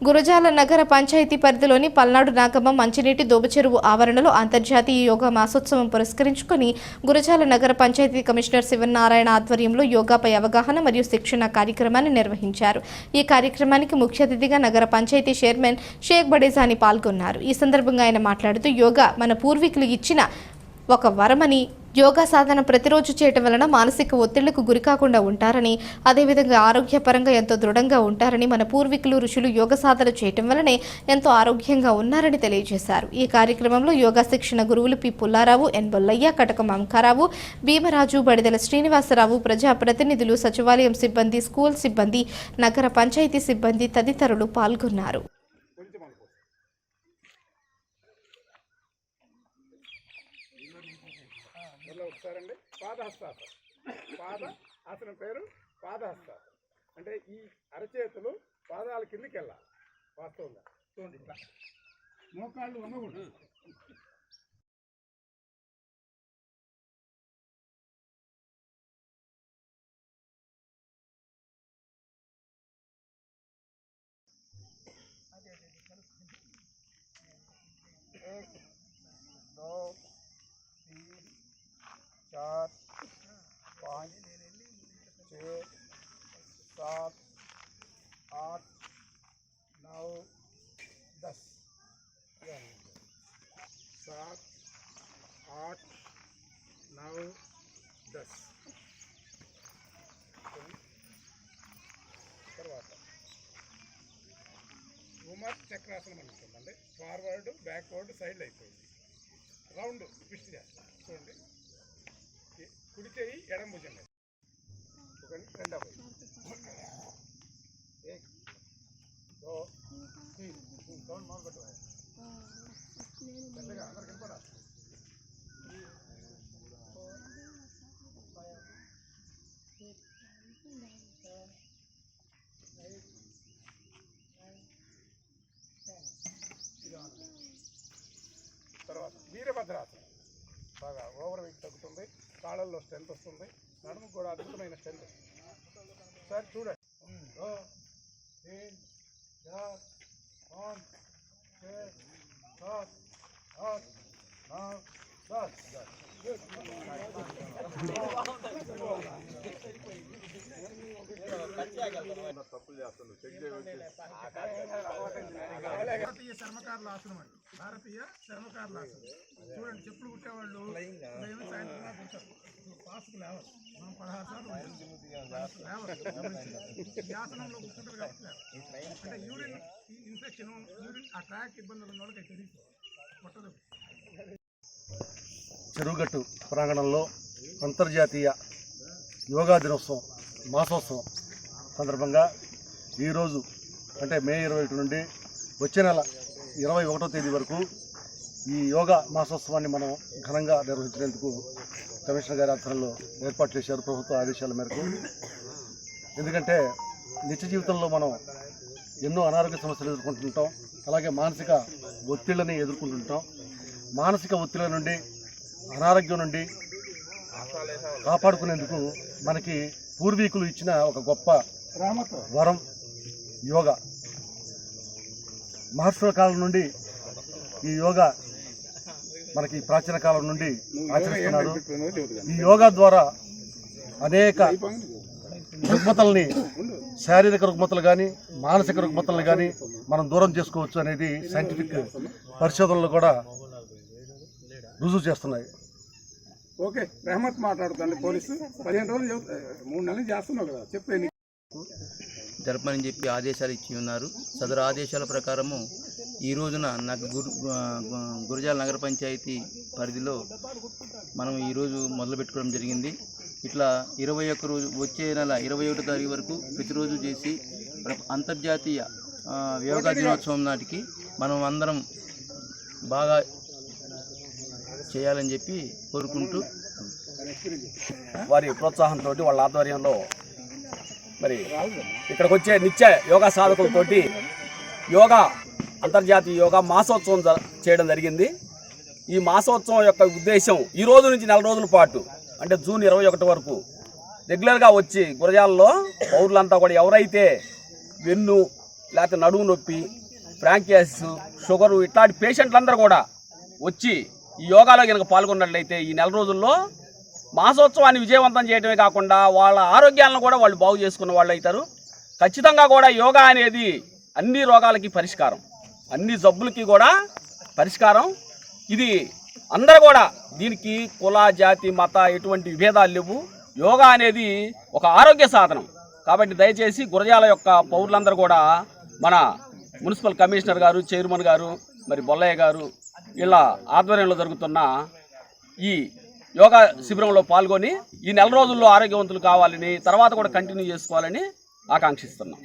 గురజాల నగర పంచాయతీ పరిధిలోని పల్నాడు నాగమ్మ మంచినీటి దోబచెరువు ఆవరణలో అంతర్జాతీయ యోగా మాసోత్సవం పురస్కరించుకొని గురజాల నగర పంచాయతీ కమిషనర్ శివనారాయణ ఆధ్వర్యంలో యోగాపై అవగాహన మరియు శిక్షణ కార్యక్రమాన్ని నిర్వహించారు. ఈ కార్యక్రమానికి ముఖ్య అతిథిగా నగర పంచాయతీ చైర్మన్ షేక్ బడేజాని పాల్గొన్నారు. ఈ సందర్భంగా ఆయన మాట్లాడుతూ యోగా మన పూర్వీకులు ఇచ్చిన ఒక వరమని యోగా సాధన ప్రతిరోజు చేయటం వలన మానసిక ఒత్తిళ్ళకు గురికాకుండా ఉంటారని అదేవిధంగా ఆరోగ్యపరంగా ఎంతో దృఢంగా ఉంటారని మన పూర్వీకులు ఋషులు యోగ సాధన చేయటం వలనే ఎంతో ఆరోగ్యంగా ఉన్నారని తెలియజేశారు. ఈ కార్యక్రమంలో యోగా శిక్షణ గురువులు పి. పుల్లారావు ఎన్. బొల్లయ్య కటకం అంకారావు భీమరాజు బడిదల శ్రీనివాసరావు ప్రజా ప్రతినిధులు సచివాలయం సిబ్బంది స్కూల్ సిబ్బంది నగర పంచాయతీ సిబ్బంది తదితరులు పాల్గొన్నారు. పాదహస్తాసనం పాద ఆసనం పేరు పాదహస్తాసనం అంటే ఈ అరచేతులు పాదాల కిందికి వెళ్ళాలి వాస్తవంగా. చూడండి ఇట్లా. మోకాళ్ళు వంగకూడదు. how does తర్వాత ఉమర్ చక్రాసనం అనుకుంటుందండి ఫార్వర్డ్ బ్యాక్వర్డ్ సైడ్ అయిపోయింది రౌండ్ ట్విస్ట్ చేస్తాం చూడండి కుడి చేయి ఎడం భుజం ఒకటి రెండవ అందరు కనపడాలి తర్వాత వీరభద్రాసనం బాగా ఓవర్ వెయిట్ తగ్గుతుంది. కాళ్ళల్లో స్ట్రెంత్ వస్తుంది. నడుము కూడా అద్భుతమైన స్ట్రెంత్ వస్తుంది. సార్ చూడండి. భారతీయ చర్మకారుల ఆసనం అండి. భారతీయ చర్మకారుల ఆసనం చూడండి చెప్పులు కుట్టేవాళ్ళు సాయంత్రం దాకా కుడతారు. పాసుకు లేవాలి మనం పదహారు సార్లు లేవాలి. ఈ ఆసనంలో కూర్చుంటారు కాబట్టి అంటే యూరిన్ ఇన్ఫెక్షన్ యూరిన్ ఆ ట్రాక్ ఇబ్బందులు ఉన్న వాళ్ళకి తెలియదు. కొట్టదు. చెరువుగట్టు ప్రాంగణంలో అంతర్జాతీయ యోగా దినోత్సవం మాసోత్సవం సందర్భంగా ఈరోజు అంటే మే ఇరవై ఒకటి నుండి వచ్చే నెల ఇరవై ఒకటో తేదీ వరకు ఈ యోగా మాసోత్సవాన్ని మనం ఘనంగా నిర్వహించినందుకు కమిషనర్ గారి ఆధ్వర్యంలో ఏర్పాటు చేశారు ప్రభుత్వ ఆదేశాల మేరకు. ఎందుకంటే నిత్య జీవితంలో మనం ఎన్నో అనారోగ్య సమస్యలు ఎదుర్కొంటుంటాం అలాగే మానసిక ఒత్తిళ్ళని ఎదుర్కొంటుంటాం. మానసిక ఒత్తిళ్ళ నుండి అనారోగ్యం నుండి కాపాడుకునేందుకు మనకి పూర్వీకులు ఇచ్చిన ఒక గొప్ప వరం యోగా. మహర్షుల కాలం నుండి ఈ యోగా మనకి ప్రాచీన కాలం నుండి ఆచరిస్తున్నారు. ఈ యోగా ద్వారా అనేక రుగ్మతల్ని శారీరక రుగ్మతలు కానీ మానసిక రుగ్మతలను కానీ మనం దూరం చేసుకోవచ్చు అనేది సైంటిఫిక్ పరిశోధనలు కూడా రుజువు చేస్తున్నాయి. ఓకే రెహమత్ మాట్లాడుతుంది పోలీసు. పదిహేను రోజులు మూడు నెలలు చేస్తున్నావు కదా చెప్పు ఎన్ని జరపమని చెప్పి ఆదేశాలు ఇచ్చి ఉన్నారు. సదరు ఆదేశాల ప్రకారము ఈ రోజున నాకు గురు గురజాల నగర పంచాయతీ పరిధిలో మనం ఈరోజు మొదలు పెట్టుకోవడం జరిగింది. ఇట్లా ఇరవై ఒక్క రోజు వచ్చే నెల ఇరవై ఒకటో తారీఖు వరకు ప్రతిరోజు చేసి అంతర్జాతీయ యోగా దినోత్సవం నాటికి మనం అందరం బాగా చేయాలని చెప్పి కోరుకుంటూ వారి ప్రోత్సాహంతో వాళ్ళ ఆధ్వర్యంలో మరి ఇక్కడికి వచ్చే నిత్య యోగా సాధకులతోటి యోగా అంతర్జాతీయ యోగా మాసోత్సవం చేయడం జరిగింది. ఈ మాసోత్సవం యొక్క ఉద్దేశం ఈ రోజు నుంచి నెల రోజుల పాటు అంటే జూన్ ఇరవై ఒకటి వరకు రెగ్యులర్గా వచ్చి గురజాలలో పౌరులంతా కూడా ఎవరైతే వెన్ను లేకపోతే నడుము నొప్పి ఫ్రాంకియాసిస్ షుగరు ఇట్లాంటి పేషెంట్లందరూ కూడా వచ్చి ఈ యోగాలో కనుక పాల్గొన్నట్లయితే ఈ నెల రోజుల్లో మాసోత్సవాన్ని విజయవంతం చేయడమే కాకుండా వాళ్ళ ఆరోగ్యాలను కూడా వాళ్ళు బాగు చేసుకున్న వాళ్ళు అవుతారు. ఖచ్చితంగా కూడా యోగా అనేది అన్ని రోగాలకి పరిష్కారం. అన్ని జబ్బులకి కూడా పరిష్కారం. ఇది అందరూ కూడా దీనికి కుల జాతి మత ఎటువంటి విభేదాలు లేవు. యోగా అనేది ఒక ఆరోగ్య సాధనం. కాబట్టి దయచేసి గురజాల యొక్క పౌరులందరూ కూడా మన మున్సిపల్ కమిషనర్ గారు చైర్మన్ గారు మరి బొల్లయ్య గారు ఇలా ఆధ్వర్యంలో జరుగుతున్న ఈ యోగా శిబిరంలో పాల్గొని ఈ నెల రోజుల్లో ఆరోగ్యవంతులు కావాలని తర్వాత కూడా కంటిన్యూ చేసుకోవాలని ఆకాంక్షిస్తున్నాం.